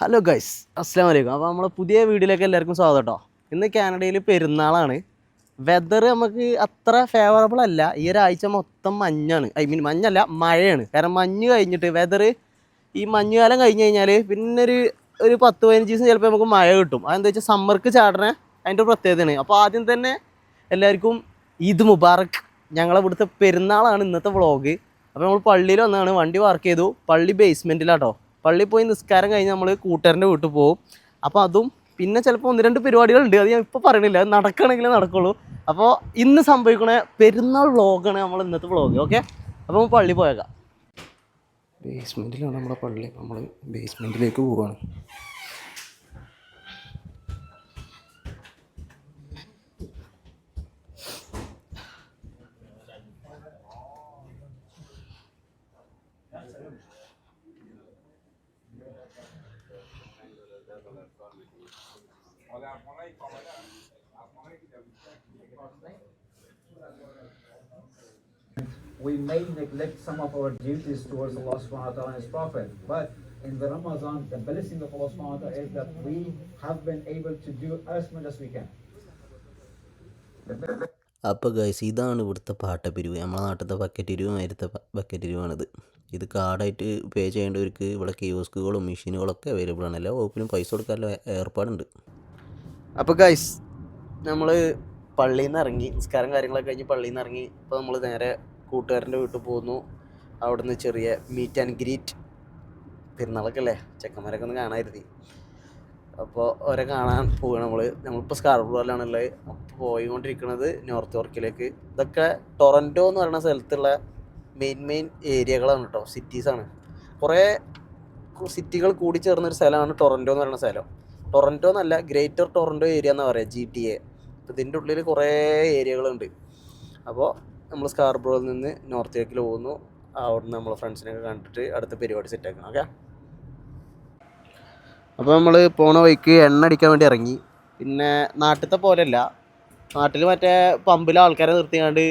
Hello guys അസ്സാം വലൈക്കും അപ്പോൾ നമ്മളെ പുതിയ വീഡിയോയിലേക്ക് എല്ലാവർക്കും സ്വാഗതം കേട്ടോ ഇന്ന് കാനഡയിൽ പെരുന്നാളാണ്. വെതർ നമുക്ക് അത്ര ഫേവറബിൾ അല്ല. ഈ ഒരാഴ്ച മൊത്തം മഞ്ഞാണ്. ഐ മീൻ മഞ്ഞല്ല മഴയാണ്. കാരണം മഞ്ഞ് കഴിഞ്ഞിട്ട് വെതർ ഈ മഞ്ഞുകാലം കഴിഞ്ഞ് കഴിഞ്ഞാൽ പിന്നെ ഒരു ഒരു പത്ത് പതിനഞ്ച് ദിവസം ചിലപ്പോൾ നമുക്ക് മഴ കിട്ടും. അതെന്താ വെച്ചാൽ സമ്മർക്ക് ചാടണ അതിന്റെ പ്രത്യേകതയാണ്. അപ്പോൾ ആദ്യം തന്നെ എല്ലാവർക്കും ഈദ് മുബാറക്. ഞങ്ങളെ ഇവിടുത്തെ പെരുന്നാളാണ് ഇന്നത്തെ വ്ളോഗ് അപ്പോൾ നമ്മൾ പള്ളിയിൽ വന്നതാണ്. വണ്ടി വർക്ക് ചെയ്തു. പള്ളി ബേസ്മെന്റിലാട്ടോ പള്ളിയിൽ പോയി നിസ്കാരം കഴിഞ്ഞ് നമ്മൾ കൂട്ടുകാരന്റെ വീട്ടിൽ പോകും. അപ്പോൾ അതും പിന്നെ ചിലപ്പോൾ ഒന്ന് രണ്ട് പരിപാടികളുണ്ട്. അത് ഞാൻ ഇപ്പോൾ പറയണില്ല. അത് നടക്കണമെങ്കിലേ നടക്കുള്ളൂ. അപ്പോൾ ഇന്ന് സംഭവിക്കണ പെരുന്നാൾ വ്ളോഗാണ് നമ്മൾ ഇന്നത്തെ വ്ളോഗ് ഓക്കെ? അപ്പോൾ നമ്മൾ പള്ളി പോയേക്കാം. ബേസ്മെന്റിലാണ് നമ്മുടെ പള്ളി. നമ്മൾ ബേസ്മെന്റിലേക്ക് പോവാണ്. We may neglect some of our duties towards Allah subhanahu wa ta'ala and His Prophet. But in the Ramadan, the blessing of Allah subhanahu wa ta'ala is that we have been able to do as much as we can. അപ്പോൾ guys ഇതാണ് ഇവിടുത്തെ പാട്ടപ്പിരിവ് നമ്മളെ നാട്ടിലത്തെ bucket പിരിവ് അതിലത്തെ bucket പിരിവാണിത് ഇത് കാർഡായിട്ട് പേ ചെയ്യേണ്ടവർക്ക് ഇവിടെ കിയോസ്കുകളും മെഷീനുകളൊക്കെ available ആണ് എല്ലാ വകുപ്പിലും പൈസ കൊടുക്കാനുള്ള ഏർപ്പാടുണ്ട് അപ്പോൾ ഗൈസ് നമ്മൾ പള്ളിയിൽ നിന്ന് ഇറങ്ങി നിസ്കാരം കാര്യങ്ങളൊക്കെ കഴിഞ്ഞ് പള്ളിയിൽ നിന്ന് ഇറങ്ങി ഇപ്പോൾ നമ്മൾ നേരെ കൂട്ടുകാരന്റെ വീട്ടിൽ പോകുന്നു. അവിടുന്ന് ചെറിയ മീറ്റ് ആൻഡ് ഗ്രീറ്റ് പെരുന്നാളൊക്കെ അല്ലേ ചെക്കന്മാരൊക്കെ ഒന്ന് കാണാതിരുത്തി അപ്പോൾ അവരെ കാണാൻ പോവുകയാണ് നമ്മൾ നമ്മളിപ്പോൾ സ്കാർബ്രോയിലാണുള്ളത് അപ്പോൾ പോയിക്കൊണ്ടിരിക്കുന്നത് നോർത്ത് യോർക്കിലേക്ക് ഇതൊക്കെ ടൊറന്റോ എന്ന് പറയുന്ന സ്ഥലത്തുള്ള മെയിൻ മെയിൻ ഏരിയകളാണ് കേട്ടോ. സിറ്റീസാണ് കുറേ സിറ്റികൾ കൂടി ചേർന്നൊരു സ്ഥലമാണ് ടൊറന്റോ എന്ന് പറയുന്ന സ്ഥലം. ടൊറന്റോ എന്നല്ല ഗ്രേറ്റർ ടൊറന്റോ ഏരിയ എന്ന് പറയുക ജി ടി എ ഇതിന്റെ ഉള്ളിൽ കുറേ ഏരിയകളുണ്ട് അപ്പോൾ നമ്മൾ സ്കാർബ്രോയിൽ നിന്ന് നോർത്ത് ഏക്കിൽ പോകുന്നു. അവിടുന്ന് നമ്മളെ ഫ്രണ്ട്സിനെയൊക്കെ കണ്ടിട്ട് അടുത്ത പരിപാടി സെറ്റാക്കണം ഓക്കെ അപ്പോൾ നമ്മൾ പോണ വഴിക്ക് എണ്ണ അടിക്കാൻ വേണ്ടി ഇറങ്ങി. പിന്നെ നാട്ടിലത്തെ പോലെയല്ല. നാട്ടിൽ മറ്റേ പമ്പിൽ ആൾക്കാരെ നിർത്തിക്കാണ്ട്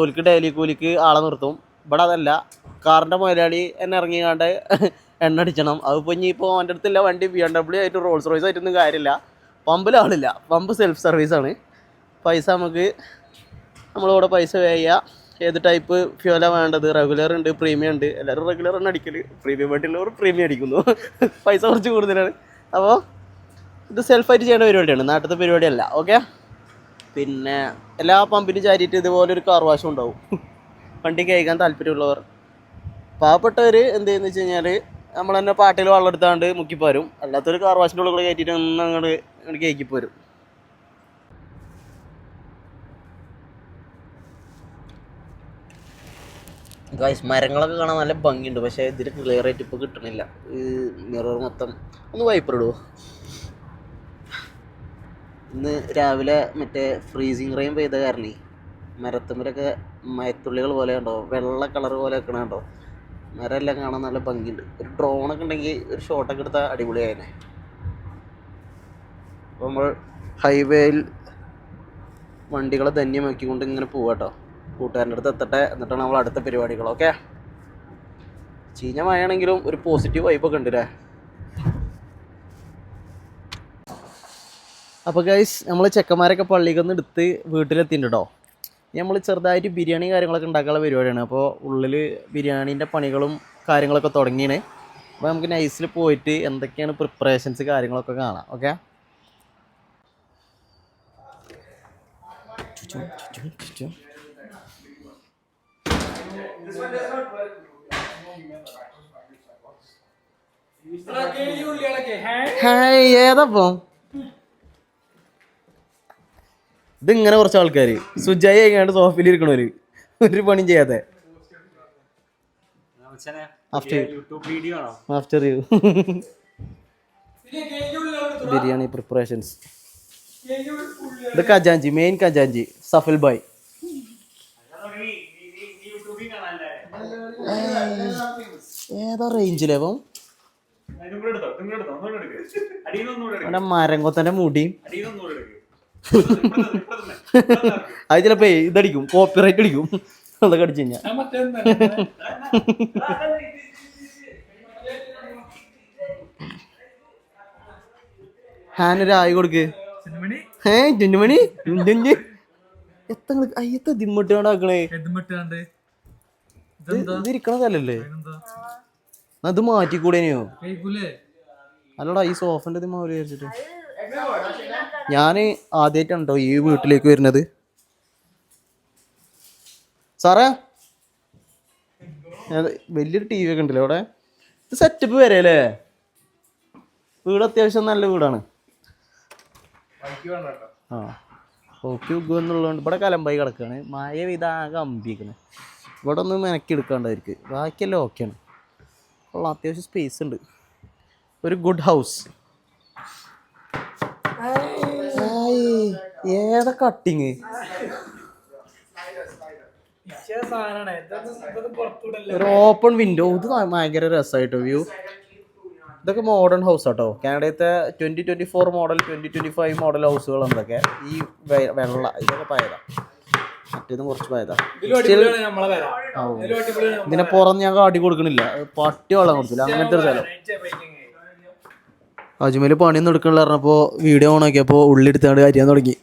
ഓലിക്ക് ഡെയിലി കൂലിക്ക് ആളെ നിർത്തും. ഇവിടെ അതല്ല. കാറിന്റെ മുതലാളി എന്നെ ഇറങ്ങിയാണ്ട് എണ്ണ അടിക്കണം. അതിപ്പോൾ ഇനിയിപ്പോൾ അവന്റെ അടുത്തില്ല വണ്ടി ബി എം ഡബ്ല്യു ആയിട്ട് റോൾസ് റോയ്സ് ആയിട്ടൊന്നും കാര്യമില്ല. പമ്പിൽ ആളില്ല. പമ്പ് സെൽഫ് സർവീസാണ് പൈസ നമുക്ക് നമ്മളിവിടെ പൈസ പേ ഏത് ടൈപ്പ് ഫ്യൂലാണ് വേണ്ടത്? റെഗുലർ ഉണ്ട് പ്രീമിയം ഉണ്ട്. എല്ലാവരും റെഗുലർ ആണ് അടിക്കൽ പ്രീമിയം വേണ്ടിയുള്ളവർ പ്രീമിയം അടിക്കുന്നു. പൈസ കുറച്ച് കൂടുതലാണ്. അപ്പോൾ ഇത് സെൽഫായിട്ട് ചെയ്യേണ്ട പരിപാടിയാണ്. നാട്ടിലത്തെ പരിപാടിയല്ല ഓക്കെ പിന്നെ എല്ലാ പമ്പിനും ചാരിയിട്ട് ഇതുപോലെ ഒരു കാർ വാഷും ഉണ്ടാവും. വണ്ടി കഴിക്കാൻ താല്പര്യമുള്ളവർ. പാവപ്പെട്ടവർ എന്ത് ചെയ്യുന്ന വെച്ച് കഴിഞ്ഞാൽ നമ്മൾ തന്നെ പാട്ടിൽ വെള്ളം എടുത്താണ്ട് മുക്കിപ്പോരും. അല്ലാത്തൊരു കാർ വാഷിന്റെ ഉള്ളിൽ കൂടെ കയറ്റിയിട്ട് അങ്ങോട്ട് അങ്ങോട്ട് കയറ്റിപ്പോരും ഗായ്സ് മരങ്ങളൊക്കെ കാണാൻ നല്ല ഭംഗിയുണ്ട്. പക്ഷേ ഇതിൽ ക്ലിയർ ആയിട്ട് ഇപ്പോൾ കിട്ടണില്ല. ഈ മിറർ മൊത്തം ഒന്ന് വൈപ്പർ ഇടുമോ ഇന്ന് രാവിലെ മറ്റേ ഫ്രീസിങ് റെയിൻ പെയ്ത കാരണേ മരത്തുമ്പരൊക്കെ മയത്തുള്ളികൾ പോലെ ഉണ്ടോ വെള്ള കളർ പോലെ വെക്കണ കണ്ടോ? മരമെല്ലാം കാണാൻ നല്ല ഭംഗിയുണ്ട്. ഒരു ഡ്രോണൊക്കെ ഉണ്ടെങ്കിൽ ഒരു ഷോട്ടൊക്കെ എടുത്താൽ അടിപൊളിയായനെ. അപ്പോൾ നമ്മൾ ഹൈവേയിൽ വണ്ടികളെ ധന്യമാക്കിക്കൊണ്ട് ഇങ്ങനെ പോവാട്ടോ കൂട്ടുകാരന്റെ അടുത്ത് എത്തട്ടെ. എന്നിട്ടാണ് നമ്മൾ അടുത്ത പരിപാടികൾ ഓക്കെ ചീഞ്ഞ മഴയാണെങ്കിലും ഒരു പോസിറ്റീവ് വൈബൊക്കെ ഉണ്ട് അല്ലേ അപ്പോൾ ഗൈസ് നമ്മൾ ചെക്കന്മാരൊക്കെ പള്ളിയിൽ നിന്ന് എടുത്ത് വീട്ടിലെത്തിയിട്ടുണ്ടോ? നമ്മൾ ചെറുതായിട്ട് ബിരിയാണി കാര്യങ്ങളൊക്കെ ഉണ്ടാക്കാനുള്ള പരിപാടിയാണ്. അപ്പോൾ ഉള്ളിൽ ബിരിയാണീന്റെ പണികളും കാര്യങ്ങളൊക്കെ തുടങ്ങിയാണ്. അപ്പോൾ നമുക്ക് നൈസിൽ പോയിട്ട് എന്തൊക്കെയാണ് പ്രിപ്പറേഷൻസ് കാര്യങ്ങളൊക്കെ കാണാം ഓക്കെ ഹായ് ഏതപ്പോ ഇതിങ്ങനെ കുറച്ച് ആൾക്കാർ സുജായി കഴിഞ്ഞാണ്ട് സോഫയിൽ ഇരിക്കണവര്. ഒരു പണിയും ചെയ്യാതെ. After after you biryani preparations ഇത് കജാഞ്ചി മെയിൻ കജാഞ്ചി സഫൽ ബായ് ഏതാ റേഞ്ചിലും അവന്റെ മരം കൊത്തന്റെ മുടിയും അത് ചിലപ്പോ ഇതടിക്കും കോപ്പിറൈറ്റ് അടിക്കും. അതൊക്കെ അടിച്ചു കഴിഞ്ഞാൽ ഹാനൊരു ആയി കൊടുക്ക്. ഏ ജുന്നുമണി ജുഞ്ഞ് എത്ര അയ്യത്ത ദിമ്മിട്ടാണ്ടാക്കണേ ഹെഡ്മിട്ടാണ്ട് ഇതെന്താ? ഇത് ഇരിക്കണതല്ലേ എന്താ അത് മാറ്റിക്കൂടേനെയോ? അല്ലടാ ഈ സോഫന്റെ ഇത് മാറി വിചാരിച്ചിട്ട്. ഞാൻ ഈ വീട്ടിലേക്ക് വരുന്നത്? സാറേ? വലിയൊരു ടി വി ഒക്കെ ഉണ്ടല്ലോ അവിടെ. ഇത് സെറ്റപ്പ് വരെ അല്ലേ വീട് അത്യാവശ്യം നല്ല വീടാണ്. ആ ഓക്കെ ഉഗ്ഗു എന്നുള്ളതുകൊണ്ട് ഇവിടെ കലമ്പായി കിടക്കുകയാണ്. മഴ വിതാകെ അമ്പിക്കണ് ഇവിടെ ഒന്ന് മെനക്കെടുക്കാണ്ടായിരിക്കും. ബാക്കിയെല്ലാം ഓക്കെയാണ്. കൊള്ളാം അത്യാവശ്യം സ്പേസ് ഉണ്ട്. ഒരു ഗുഡ് ഹൗസ് ഏതാ കട്ടിങ് ഒരു ഓപ്പൺ വിൻഡോ ഇത് ഭയങ്കര രസമായിട്ടോ വ്യൂ ഇതൊക്കെ മോഡേൺ ഹൗസ് ആട്ടോ. കാനഡയത്തെ twenty twenty four model twenty twenty five model ഹൗസുകൾ എന്തൊക്കെ ഈ വെള്ള ഇതൊക്കെ പയതാ മറ്റേതും കുറച്ച് പോയതാ ഇങ്ങനെ. ഇതിനെ പുറം ഞാൻ കാട്ടി കൊടുക്കണില്ല. പട്ടി വെള്ളം കൊടുത്തില്ല അങ്ങനത്തെ ഒരു സ്ഥലം. അജ്മൽ പണിയൊന്നും എടുക്കണില്ല പറഞ്ഞപ്പോ വീഡിയോ ഓൺ ആക്കിയപ്പോ ഉള്ളിലെടുത്താണ്ട് അരിയാൻ തുടങ്ങി.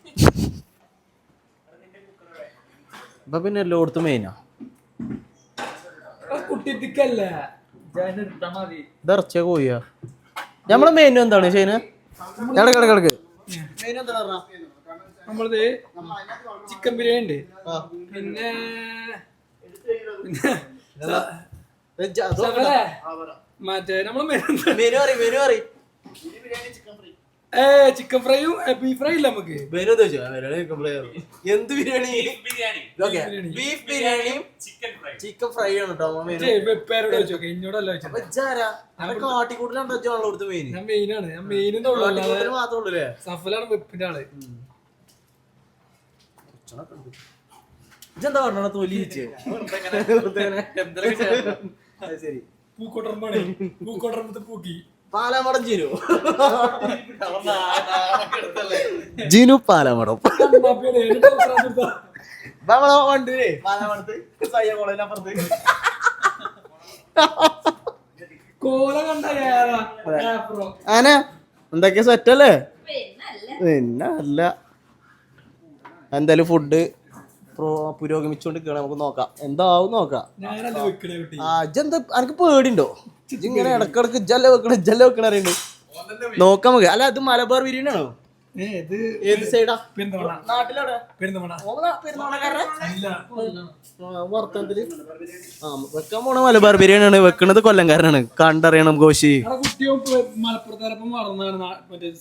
അപ്പൊ പിന്നെ എല്ലായിടത്തും മെയിനാ ഇറച്ചിയ കോഴിയാ. നമ്മളെ മെയിൻ എന്താണ് ചെയ്യുന്നത് കിടക്ക് കിടക്ക് കിടക്ക് മെയിൻ എന്താണ് പറഞ്ഞാ? നമ്മളത് ചിക്കൻ ബിരിയാണി ഉണ്ട്. പിന്നെ മറ്റേ നമ്മൾ ഏ ചിക്കൻ ഫ്രൈയും ബീഫ് ഫ്രൈ ഇല്ല നമുക്ക്? എന്ത് ബിരിയാണി? ബീഫ് ബിരിയാണിയും ചിക്കൻ ഫ്രൈ ആണ് കേട്ടോ എന്നോടല്ല കാട്ടിക്കൂട്ടിലാണ് മെയിൻ ഞാൻ മെയിനാണ് ഞാൻ മെയിൻ ഉള്ളൂ. കാട്ടിക്കൂട്ടിന് മാത്രമേ ഉള്ളൂ അല്ലേ സഫലാണ് വെപ്പിന്റെ ആൾ. ഇജെന്താ പറഞ്ഞ? തൊലി ശരി. പൂക്കി. പാലാമടം ജിനു ജിനു പാലാമടം? നമ്മളെ പാലാമടത്ത്. സയ്യ ഏതാ? ആഫ്രോ. ആന എന്തൊക്കെ സെറ്റ് അല്ലേ? പിന്നെ അല്ല എന്തായാലും ഫുഡ് പുരോഗമിച്ചുകൊണ്ട് നമുക്ക് നോക്കാം. എന്താവും നോക്കാം. എനിക്ക് ആ ഇജെന്താ അനക്ക് പേടിണ്ടോ? ഇങ്ങനെ ഇടക്കിടക്ക് ജല്ല വെക്കണ ജല്ല വെക്കണ അറിയണ്ട്. നോക്കാം നമുക്ക്. അല്ല അത് മലബാർ ബിരിയാണി ആണോ? ഏത് സൈഡാ നാട്ടിലവിടെ? വർത്തനത്തിൽ? ആ വെക്കാൻ പോണ മലബാർ ബിരിയാണിയാണ്. വെക്കണത് കൊല്ലംകാരനാണ്. കണ്ടറിയണം മറ്റേ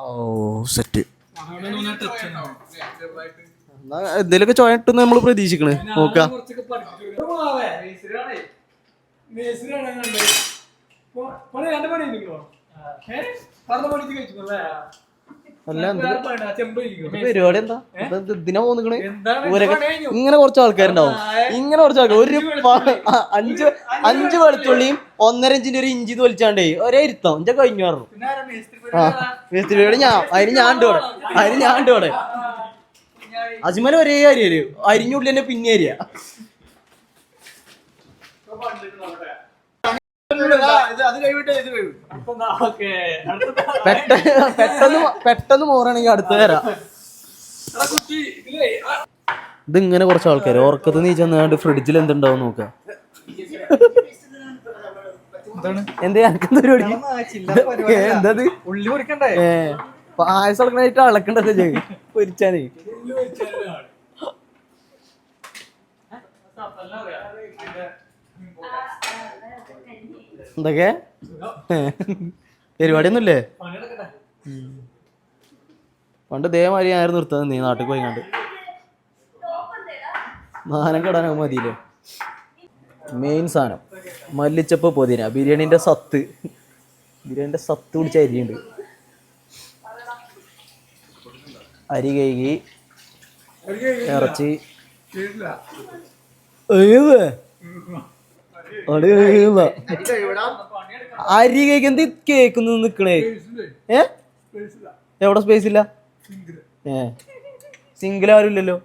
ഓ സെറ്റ് അവിടെ ചോയ എന്തേലൊക്കെ ചോയട്ടെന്ന് നമ്മൾ പ്രതീക്ഷിക്കണേ. നോക്കാം. പണി രണ്ട് പണി? പറഞ്ഞ പണിക്ക്? അല്ല പരിപാടി എന്താ? ഇത് ഇതിനാ പോന്നിക്കണ് ഇങ്ങനെ കുറച്ച് ആൾക്കാരുണ്ടാവും. ഇങ്ങനെ കുറച്ച് ആൾക്കാർ ഒരു അഞ്ച് അഞ്ച് വെളുത്തുള്ളിയും ഒന്നര ഇഞ്ചിന്റെ ഒരു ഇഞ്ചി തൊലിച്ചാണ്ടേ ഒരേ ഇരുത്തം. ഇഞ്ച കഴിഞ്ഞു പറഞ്ഞു. ആ? മേസ്തിരി പരിപാടി ഞാൻ. അതിന് ഞാൻ ഉണ്ട് ഇവിടെ. അതിന് ഞാൻ ഉണ്ട് ഇവിടെ. അജ്മൽ ഒരേ അരിയൽ അരിഞ്ഞുള്ളിൽ തന്നെ പിന്നെ അരിയ പെട്ടെന്ന് പെട്ടെന്ന് പെട്ടെന്ന് മോറാണെങ്കിൽ അടുത്ത് തരാം എടാ കുട്ടി, ഇതിലേ, ഇത് ഇങ്ങനെ കുറച്ച് ആൾക്കാർ ഓർക്കത്ത് നീ ചെന്നാണ്ട് ഫ്രിഡ്ജിൽ എന്തുണ്ടാവും നോക്കാം. എന്ത് പരിപാടി? എന്തത്? ഉള്ളി മുറിക്കണ്ടേ ഏ പായസം എടുക്കണായിട്ട് അളക്കണ്ടല്ലോ ചെയ്യും പൊരിച്ചാനേ. എന്തൊക്കെ? പരിപാടിയൊന്നുമില്ലേ. പണ്ട് ദേമാരി ആയിരുന്നു നിർത്തുന്നത് നീ നാട്ടിൽ പോയി കണ്ട്. മാനം കെടാനൊക്കെ മതിയില്ലേ? മെയിൻ സാധനം. മല്ലിച്ചപ്പ് പൊതിന. ബിരിയാണീന്റെ സത്ത്. ബിരിയാണിന്റെ സത്ത് പിടിച്ച അരിയുണ്ട്. അരി കഴുകി ഇറച്ചി. കേട്ടില്ല. അവിടെ ഏത്? അരി കേക്ക് എന്ത് കേക്കുന്നു നിക്കണേ? ഏ. എവിടെ സ്പേസ് ഇല്ല. ഏ. സിംഗിൾ ആരും ഇല്ലല്ലോ.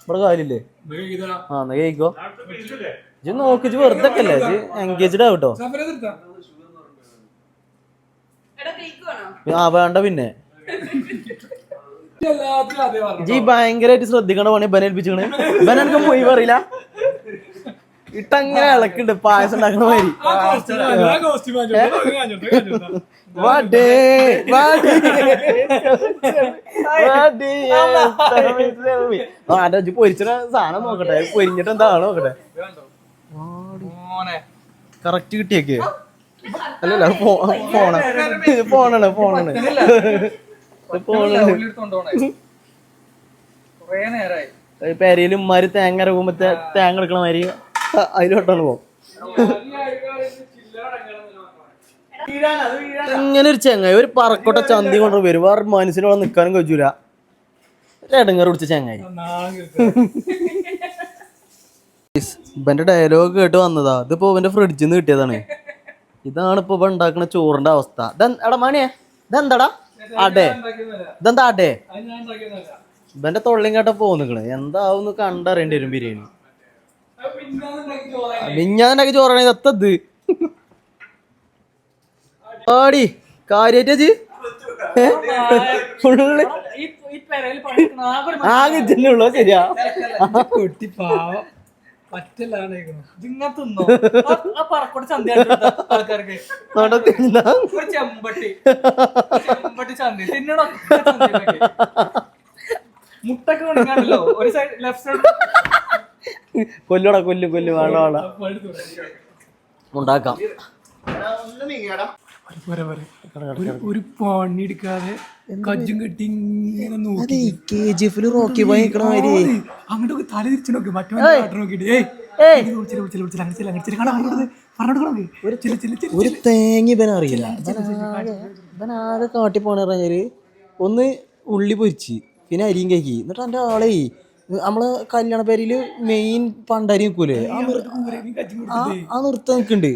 ഇവിടെ കാര്യമില്ലേ. ആ എന്നാ കേക്കോ. ഇജ് നോക്കിച്ച് വെറുതെ ഒക്കെ അല്ലേ? ഇജ്ജ് എൻഗേജ്ഡ് ആവട്ടോ ആ വേണ്ട പിന്നെ. ജി ഭയങ്കരമായിട്ട് ശ്രദ്ധിക്കണ പണി ബനേൽപ്പിച്ചു ബനക്ക് ബന പോയി പറയില്ല ഇട്ടങ്ങനെ ഇളക്കുണ്ട് പായസം ഉണ്ടാക്കുന്ന മാതിരി. ആ കോസ്റ്റ്യൂം വാങ്ങിച്ചോട്ടെ വാടേ, വാടേ. വാടേ, ആ അന്റെ ഇജ്ജ് പൊരിച്ച സാധനം നോക്കട്ടെ. പൊരിഞ്ഞിട്ട് എന്താ നോക്കട്ടെ? കറക്റ്റ് കിട്ടിയേക്ക്. അല്ലല്ല ഫോണ. ഫോണാണ് ഫോണാണ്. ഫോണാണ്. പെരയിലും ഉമ്മാര് തേങ്ങ ഇറക്കുമ്പോ തേങ്ങ എടുക്കണ മാതിരി അതിലോട്ടാണ് പോകും ഇങ്ങനെ ഒരു ചെങ്ങായി ഒരു പറക്കോട്ട ചന്തി കൊണ്ട് വരും. വേറെ മനസ്സിനോടെ നിൽക്കാനും കഴിച്ചൂല ഇടങ്ങറ് പിടിച്ച ചെങ്ങായി. ഇവന്റെ ഡയലോഗ് കേട്ട് വന്നതാ. ഇതിപ്പോ ഇവന്റെ ഫ്രിഡ്ജിൽ നിന്ന് കിട്ടിയതാണ്. ഇതാണ് ഇപ്പൊ ഇവ ഉണ്ടാക്കുന്ന ചോറിന്റെ അവസ്ഥ. എടാ മണിയെ ഇതെന്താടാ? അടേ. ഇതെന്താ അടേ? ഇവന്റെ തൊള്ളിയും കേട്ട പോന്നിക്കണ്. എന്താവും കണ്ടറിയേണ്ടി വരും ബിരിയാണി. മിഞ്ഞാണ്ടാക്കി ചോറാണ് എത്തത് ആടി കാര്യായിട്ട് ഫുള്ള്. ആകെ ആകെ തന്നെ ഉള്ളു ശരിയാ. കുട്ടി പാവം. മുട്ടൊക്കെ ഒരു സൈഡ് ലെഫ്റ്റ് സൈഡ് കൊല്ലുടാ കൊല്ലും കൊല്ലും. വേണ്ട വേണ ഉണ്ടാക്കാം. ഒരു പണി എടുക്കാതെ കജ്ജും കെട്ടി ഇങ്ങനെ നോക്കി. കെ ജി എഫിൽ റോക്കി പോയി നിക്കണ മാതിരി. അങ്ങോട്ട് തല തിരിച്ചു നോക്കി. മറ്റേ നോക്കിട്ട് ഒരു തേങ്ങ ഇവൻ അറിയില്ല. ഇവനാകെ- കാട്ടി പറഞ്ഞാൽ ഒന്ന് ഉള്ളി പൊരിച്ച് പിന്നെ അരിയും കഴിക്കി എന്നിട്ട് എന്റെ ആളെ നമ്മൾ കല്യാണ പേരിൽ മെയിൻ പണ്ടരി നിൽക്കൂലേ ആ നൃത്തം നിൽക്കുന്നുണ്ട്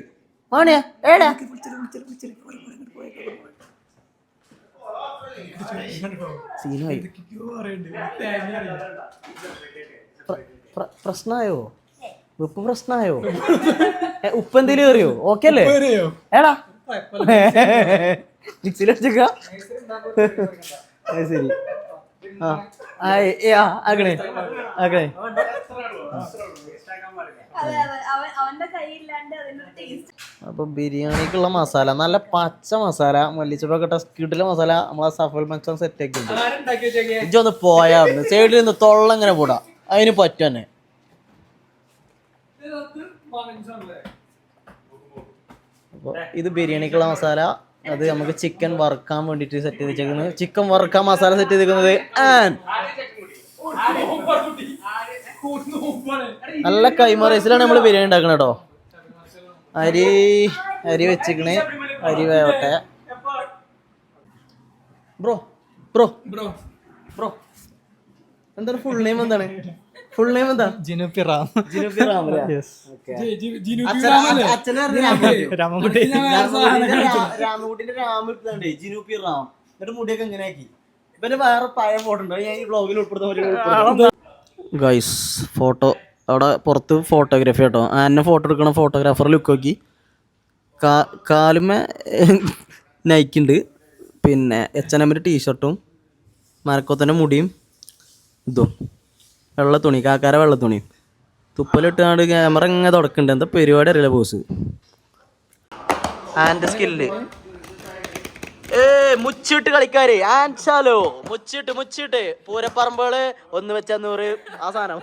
മാണിയാ ഏടാ. സീനായി. പ്രശ്നായോ? ഉപ്പ് പ്രശ്നായോ? ഉപ്പ് എന്തേലും അറിയോ ഓക്കെ അല്ലേ? ഏടാ മിക്സിയിലടിച്ചേക്ക. ശരി. ആക്കണേ ആക്കണേ. അപ്പൊ ബിരിയാണിക്കുള്ള മസാല നല്ല പച്ച മസാല മല്ലിച്ചപ്പൊക്കെ ടസ്കിട്ടിലെ കിട്ടിലെ മസാല നമ്മളെ സഫൽ മച്ചാൻ സെറ്റ് ആക്കി ഉണ്ട് ആരുണ്ടാക്കി വെച്ചേക്കെ? ഇജ്ജൊന്ന് പോയാ സൈഡിൽ നിന്ന് തൊള്ള ഇങ്ങനെ പോടാ. അതിന് പറ്റന്നെ അപ്പൊ ഇത് ബിരിയാണിക്കുള്ള മസാല അത് നമുക്ക് ചിക്കൻ വറുക്കാൻ വേണ്ടിയിട്ട് സെറ്റ് ചെയ്ത് വെച്ചേക്കുന്നത് ചിക്കൻ വറുക്കാൻ മസാല സെറ്റ് ചെയ്തിരിക്കുന്നത്. നല്ല കൈമ റൈസിലാണ് നമ്മൾ ബിരിയാണി ഉണ്ടാക്കുന്നത് കേട്ടോ അരി അരി വെച്ചിക്കണ് അരി വേവട്ടെ. ബ്രോ ബ്രോ ബ്രോ ബ്രോ എന്താണ് ഫുൾ നെയിം എന്താണ്? ഫുൾ നെയിം എന്താ? ജിനുപ്പി റാം. ജിനുബി റാം അല്ലേ? Okay. ജി- ജി- ജിനുപ്പി അച്ഛനെ- റാമല്ലേ? അച്ഛനെ അറിയാം രാമൻകുട്ടി. രാമൻകുട്ടി. ഞാൻ വേറെ സാധനം രാമൻകുട്ടിന്റെ കഴിച്ചു. രാ- രാമൻകുട്ടിന്റെ രാമ എടുത്തണ്ടേ ജിനുപി റാം. എന്നിട്ട് മുടിയൊക്കെ എങ്ങനെ ആക്കി ഇവന്റെ വേറെ പഴയ ഫോട്ടോ ഉണ്ടോ. ഞാൻ ഈ ബ്ലോഗിൽ ഉൾപ്പെടുത്താൻ ഗൈസ് ഫോട്ടോ അവിടെ പുറത്ത് ഫോട്ടോഗ്രാഫി കേട്ടോ. ആന്നെ ഫോട്ടോ എടുക്കണ ഫോട്ടോഗ്രാഫർ ലുക്ക് നോക്കി. കാ കാലുമേ നൈക്കുണ്ട് പിന്നെ എച്ച് എൻ എമ്മിന്റെ ടീഷർട്ടും മരക്കോത്തന്റെ മുടിയും ഇതും. വെള്ള തുണി കാക്കാര വെള്ള തുണിയും തുപ്പലിട്ടാണ്ട് ക്യാമറ ഇങ്ങനെ തുടക്കുന്നുണ്ട് എന്താ പരിപാടി അറിയില്ല ബോസ് ആൻഡ് സ്കില്ല് ഏ മുച്ചിട്ട് കളിക്കാര്. ആൻസാലോ മുച്ചിട്ട് മുച്ചിട്ട്. പൂരപ്പറമ്പുകൾ ഒന്ന് വെച്ച നൂറ് ആ സാധനം.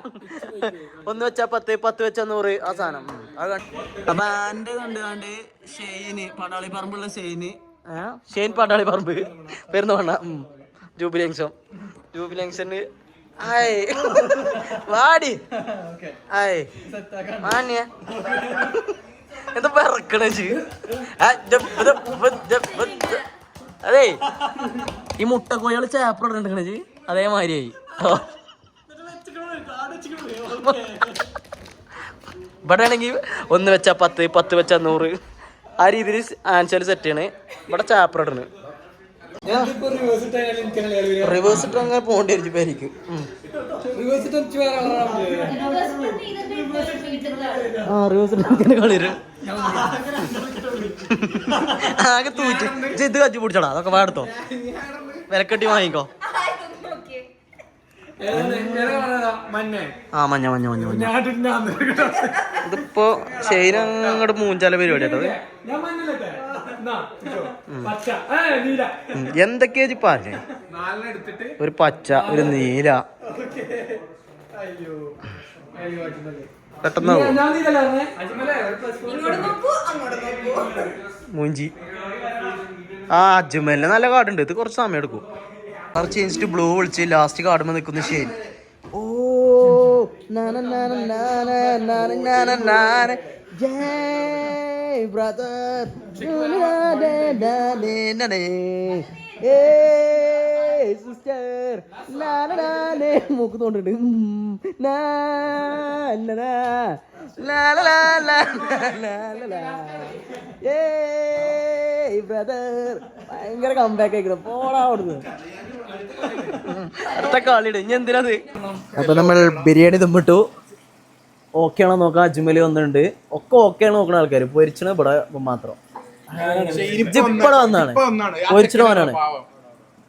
ഒന്ന് വെച്ച പത്ത് പത്ത് വെച്ച നൂറ് ആ സാധനം. അപ്പൊ ആൻഡ് കണ്ട് കണ്ട് ഷെയ്ന് പടാളി പറമ്പുള്ള ഷെയ്ന്? ഷെയ്ൻ പടാളി പറമ്പ്. പെരുന്ന വേണ്ട ജൂബിലി ജംഗ്ഷൻ. ആയ് വാടി. ആയ് മാന്യ. എന്താ പിറക്കണേ അതെ. ഈ മുട്ടക്കോഴികൾ ചേപ്പറ ഇടണ്ടേ അതേമാതിരിയായി. ഇവിടെ ആണെങ്കിൽ ഒന്ന് വെച്ചാ പത്ത് പത്ത് വെച്ചാ നൂറ്. ആ രീതിയിൽ ആൻസർ സെറ്റ് ചെയ്യണേ. ഇവിടെ ചാപ്പർ റിവേഴ്സ് ഇട്ട് അങ്ങനെ പോകേണ്ടി വരും പേരിക്ക് റിവേഴ്സ് ആ റിവേഴ്സ് കളിരും ആകെ തൂറ്റ്. ഇത് കജ്ജി പിടിച്ചോടാ. അതൊക്കെ വേടത്തോ വിലക്കെട്ടി വാങ്ങിക്കോ. ആ മഞ്ഞ മഞ്ഞ മഞ്ഞ മഞ്ഞ. ഇതിപ്പോ ശൈലങ്ങടെ അങ്ങോട്ട് മൂഞ്ചാല പരിപാടി കേട്ടോ എന്തൊക്കെയാ പറഞ്ഞു ഒരു പച്ച ഒരു നീല അയ്യോ അയ്യോ അജ്മലേ. പെട്ടെന്ന് ആവോ? ഞാൻ നീലല്ലേ അജ്മലേ ഒരു plus one. നോക്കൂ അങ്ങോട്ട് നോക്കൂ മൂഞ്ചി ആ അജ്മലിന് നല്ല കാർഡുണ്ട് ഇത് കുറച്ച് സമയം എടുക്കും കളർ ചേഞ്ച് ടു ബ്ലൂ വിളിച്ച് ലാസ്റ്റ് കാർഡുമ്പോൾ നിൽക്കുന്ന ഷെയ്ൻ ഓ നാന നാന നാന നാന നാന നാന ജയ് ബ്രദർ സിസ്റ്റർ മൂക്ക് തോണ്ടിട്ട് ബ്രദർ ഭയങ്കര കമ്പാക്ക് ആയിക്കണം പോടാ അവിടുന്ന് അടുത്ത കളിയിട് ഇനി എന്തിനാ അപ്പൊ നമ്മൾ ബിരിയാണി തുമ്മിട്ടു ഓക്കെ ആണോ നോക്കാം അജ്മലി വന്നിട്ടുണ്ട്. ഒക്കെ ഓക്കെ ആണ് നോക്കുന്ന ആൾക്കാർ പൊരിച്ചണ ഇവിടെ മാത്രം. ഇജിപ്പടെ വന്നാണ്. പൊരിച്ചണ പോനാണ്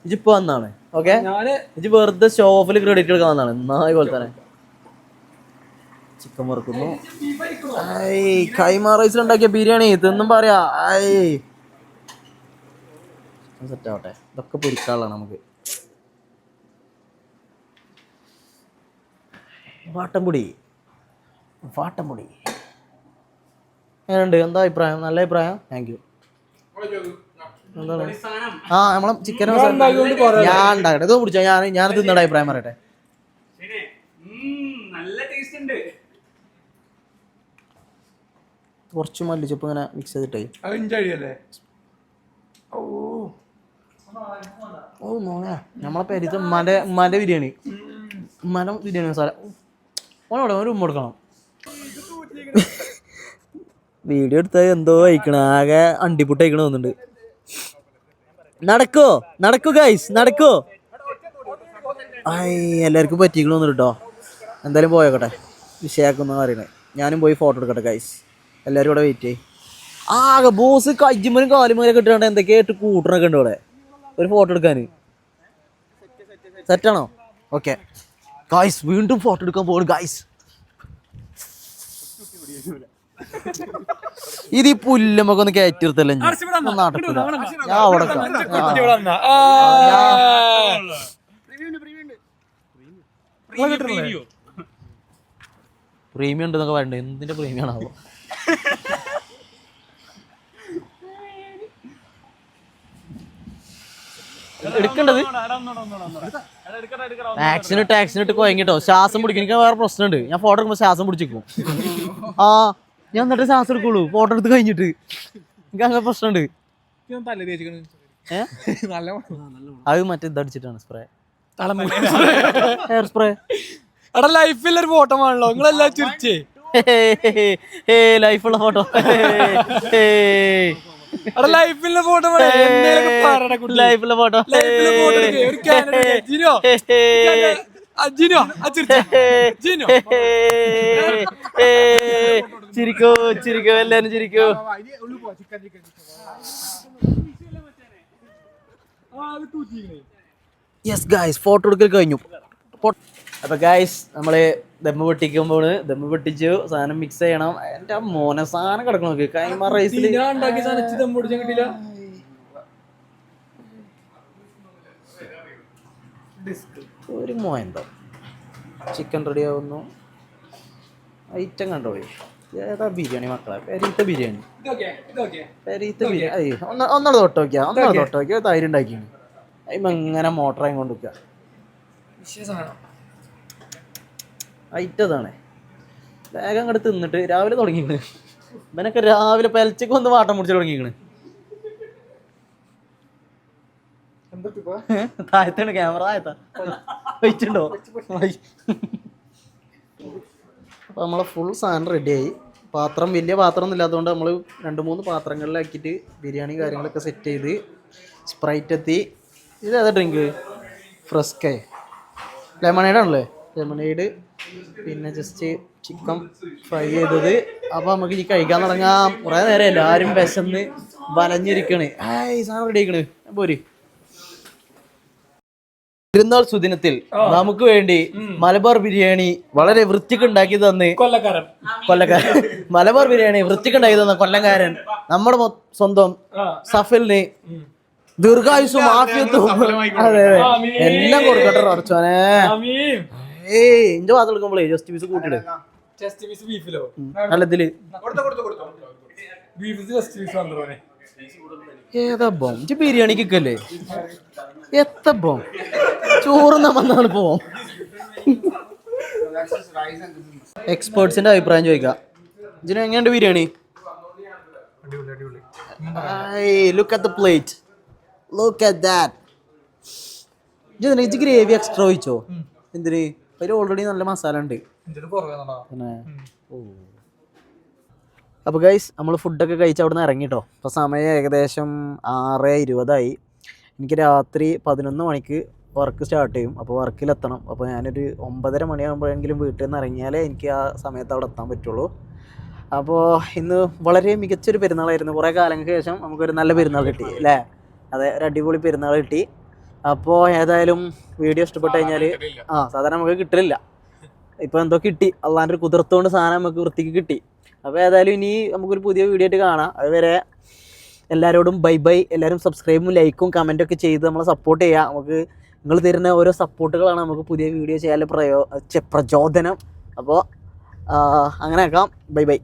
ഇജിപ്പോ വന്നാണ്. ഓക്കെ ഇജ് വെറുതെ ഷോ ഓഫിൽ ക്രെഡിറ്റ് എടുക്കാൻ വന്നാണ്. നായ പോലെ തന്നെ. ചിക്കൻ വറുക്കുന്നു. കൈമാ റൈസിൽ ഉണ്ടാക്കിയ ബിരിയാണി. തിന്നും പറയാ. ഐ. സെറ്റ് ആവട്ടെ. ഇതൊക്കെ പൊരിക്കാനുള്ളതാണ് നമുക്ക്. വാട്ടംപൊടി വാട്ടംപൊടി എങ്ങനെയുണ്ട്? എന്താ അഭിപ്രായം? നല്ല അഭിപ്രായം? താങ്ക് യു എന്താണ്? ആ നമ്മളെ ചിക്കൻ ഞാൻ ഉണ്ടാക്കട്ടെ. ഇത് പിടിച്ചോ ഞാൻ ഞാൻ തിന്നട അഭിപ്രായം പറയട്ടെ. നല്ല ടേസ്റ്റ് ഉണ്ട്. കുറച്ച് മല്ലിച്ചപ്പ് ഇങ്ങനെ മിക്സ് ചെയ്തിട്ടേ. ഇഞ്ചഴിയല്ലേ ഓ. മോനെ നമ്മളെ പേരിത്തെ ഉമ്മാന്റെ ഉമ്മാന്റെ ബിരിയാണി. ഉമ്മാന്റെ ബിരിയാണി മസാല. ഓനോടെ ഒരു ഉമ്മ കൊടുക്കണം. വീഡിയോ എടുത്താൽ എന്തോ അയക്കണം ആകെ അണ്ടിപ്പുട്ട് അയക്കണ തോന്നുന്നുണ്ട്. നടക്കോ? നടക്കൂ ഗൈസ് നടക്കോ. ഐ എല്ലാവർക്കും പറ്റിക്കണമെന്ന് കേട്ടോ എന്തായാലും പോയോക്കട്ടെ. വിഷയാക്കുന്ന പറയണേ. ഞാനും പോയി ഫോട്ടോ എടുക്കട്ടെ ഗൈസ് എല്ലാവരും ഇവിടെ വെയിറ്റ് ചെയ്യും. ആകെ ബോസ് കജ്ജിമലും കാലുമലൊക്കെ എന്തൊക്കെ എന്തൊക്കെയായിട്ട് കൂട്ടണൊക്കെ ഉണ്ട് ഇവിടെ. ഒരു ഫോട്ടോ എടുക്കാൻ സെറ്റാണോ ഓക്കെ ഗൈസ് വീണ്ടും ഫോട്ടോ എടുക്കാൻ പോകും ഗായ്സ് ഇത് ഈ പുല്ലുമൊക്കെ ഒന്ന് കയറ്റിർത്തല്ലേ പ്രീമിയം ഉണ്ട് എന്നൊക്കെ ഞാൻ അവിടെ പറയണ്ടേ? എന്തിന്റെ പ്രീമിയം ആണാവോ എടുക്കേണ്ടത് ടാക്സിന് ടാക്സിന് ഇട്ട് കൊയങ്ങിട്ടോ. ശ്വാസം പിടിക്കും. എനിക്ക് വേറെ പ്രശ്നമുണ്ട്. ഞാൻ ഫോട്ടോ എടുക്കുമ്പോൾ ശ്വാസം പിടിച്ചിരിക്കും. ആ. ഞാൻ എന്നിട്ട് ശ്വാസം എടുക്കുള്ളൂ. ഫോട്ടോ എടുത്ത് കഴിഞ്ഞിട്ട്. എനിക്ക് അങ്ങനെ പ്രശ്നമുണ്ട്. അത് മറ്റേ ഇതടിച്ചിട്ടാണ് സ്പ്രേ ഹെയർ സ്പ്രേ എടാ ലൈഫിൽ ഒരു ഫോട്ടോ ആണല്ലോ നിങ്ങളെല്ലാം ചിരിച്ചേ. ലൈഫുള്ള ഫോട്ടോ എടാ ലൈഫിലെ ഫോട്ടോ ലൈഫിലെ ഫോട്ടോ ജിനോ. ജിനോ. ചിരിക്കോ ചിരിക്കോ എല്ലാരും ചിരിക്കോ. യെസ് ഗായ്സ് ഫോട്ടോ എടുക്കൽ കഴിഞ്ഞു. അപ്പൊ ഗായ്സ് നമ്മൾ ദമ്മ് പൊട്ടിക്കുമ്പോൾ ദമ്മ് പൊട്ടിച്ചു സാധനം മിക്സ് ചെയ്യണം. എന്റെ മോനെ സാധനം കിടക്കണം നോക്ക്. കൈമ റൈസിൽ ഞാൻ ഒരു മോയന്തോ ചിക്കൻ റെഡി ആവുന്നു. ഐറ്റം കണ്ടോളി ഏതാ ബിരിയാണി മക്കളെ? പെരീത്ത ബിരിയാണി. പെരീത്ത ബിരിയാണി. അയ്യ ഒന്ന് ഒന്നാൾ തൊട്ട് നോക്കിയാ ഒന്നാൾ തൊട്ട് നോക്കിയാ തൈര് ഉണ്ടാക്കി അതിമ്മ ഇങ്ങനെ മോട്ടറായി കൊണ്ട് വിശേഷമാണ് ഐറ്റതാണ് വേഗം അങ്ങോട്ട് തിന്നിട്ട് രാവിലെ തുടങ്ങിക്കണ്. ഇവനൊക്കെ രാവിലെ പെലച്ചക്ക് വന്ന് വാട്ടം മുടിച്ച് തുടങ്ങിക്കണ്. താഴത്താണ് ക്യാമറ താഴത്താ. വെച്ചിട്ടുണ്ടോ? അപ്പോൾ നമ്മളെ ഫുൾ സാധനം റെഡിയായി പാത്രം വലിയ പാത്രം ഇല്ലാത്തതുകൊണ്ട് നമ്മൾ രണ്ട് മൂന്ന് പാത്രങ്ങളിലാക്കിയിട്ട് ബിരിയാണി കാര്യങ്ങളൊക്കെ സെറ്റ് ചെയ്ത് സ്പ്രൈറ്റ് എത്തി. ഇത് ഏതാ ഡ്രിങ്ക് ഫ്രസ്കേ ലെമണേഡ് ആണല്ലേ? ലെമണേഡ് പിന്നെ ജസ്റ്റ് ചിക്കൻ ഫ്രൈ ചെയ്തത്. അപ്പോൾ നമുക്ക് ഇനി കഴിക്കാൻ തുടങ്ങാം. കുറേ നേരം എല്ലാവരും വിശന്ന് വലഞ്ഞിരിക്കണ്. ആയി സാധനം റെഡി ആയിക്കണ്. പോര്. പെരുന്നാൾ സുദിനത്തിൽ നമുക്ക് വേണ്ടി മലബാർ ബിരിയാണി വളരെ വൃത്തിക്ക് ഉണ്ടാക്കി തന്ന് കൊല്ലക്കാരൻ. കൊല്ലക്കാരൻ. മലബാർ ബിരിയാണി വൃത്തിക്ക് ഉണ്ടാക്കി തന്ന കൊല്ലക്കാരൻ. നമ്മുടെ സ്വന്തം സഫലിന് ദീർഘായുസും ആഫിയത്തും അതെ അതെ. എല്ലാം കൊടുക്കട്ടെ അടച്ചോനെ ആമീൻ. ഏയ് ഇന്റെ ഭാഗത്ത് എടുക്കുമ്പോഴേ ജസ്റ്റ് പീസ് കൂട്ടിട് അല്ല ഇതിൽ. ബീഫ് ജസ്റ്റ് പീസ് വന്നോനെ ഏതാ ബോം ഇജ്ജ് ബിരിയാണി കിക്കല്ലേ എത്ത ബോം ചോറുന്ന വന്നാണ് പോവാം എക്സ്പേർട്സിന്റെ അഭിപ്രായം ചോദിക്കാം. ഇജിന് എങ്ങനെയുണ്ട് biryani? Look at the plate look at that ഇജ്ജ് ഇജ്ജ് ഗ്രേവി എക്സ്ട്രാ ഒഴിച്ചോ? എന്തിന്? അതിൽ ഓൾറെഡി നല്ല മസാല ഉണ്ട്. ഓ. അപ്പോൾ ഗൈസ് നമ്മൾ ഫുഡൊക്കെ കഴിച്ച് അവിടെ നിന്ന് ഇറങ്ങിട്ടോ. അപ്പോൾ സമയം ഏകദേശം ആറ് ഇരുപതായി. എനിക്ക് രാത്രി പതിനൊന്ന് മണിക്ക് വർക്ക് സ്റ്റാർട്ട് ചെയ്യും. അപ്പോൾ വർക്കിലെത്തണം അപ്പോൾ ഞാനൊരു ഒമ്പതര മണിയാകുമ്പോഴെങ്കിലും വീട്ടിൽ നിന്ന് ഇറങ്ങിയാലേ എനിക്ക് ആ സമയത്ത് അവിടെ എത്താൻ പറ്റുള്ളൂ. അപ്പോൾ ഇന്ന് വളരെ മികച്ചൊരു പെരുന്നാളായിരുന്നു. കുറേ കാലങ്ങൾക്ക് ശേഷം നമുക്കൊരു നല്ല പെരുന്നാൾ കിട്ടി അല്ലേ? അതെ ഒരു അടിപൊളി പെരുന്നാൾ കിട്ടി. അപ്പോൾ ഏതായാലും വീഡിയോ ഇഷ്ടപ്പെട്ട് കഴിഞ്ഞാൽ ആ സാധാരണ നമുക്ക് കിട്ടില്ല ഇപ്പോൾ എന്തോ കിട്ടി. അള്ളാന്റെ ഒരു കുതിർത്തുകൊണ്ട് സാധനം നമുക്ക് വൃത്തിക്ക് കിട്ടി. അപ്പോൾ ഏതായാലും ഇനി നമുക്കൊരു പുതിയ വീഡിയോ ആയിട്ട് കാണാം. അതുവരെ എല്ലാവരോടും ബൈ ബൈ എല്ലാവരും സബ്സ്ക്രൈബും ലൈക്കും കമന്റും ഒക്കെ ചെയ്ത് നമ്മളെ സപ്പോർട്ട് ചെയ്യുക. നമുക്ക് നിങ്ങൾ തരുന്ന ഓരോ സപ്പോർട്ടുകളാണ് നമുക്ക് പുതിയ വീഡിയോ ചെയ്യാൻ പ്രയോ പ്രചോദനം. അപ്പോൾ അങ്ങനെ ആക്കാം. Bye bye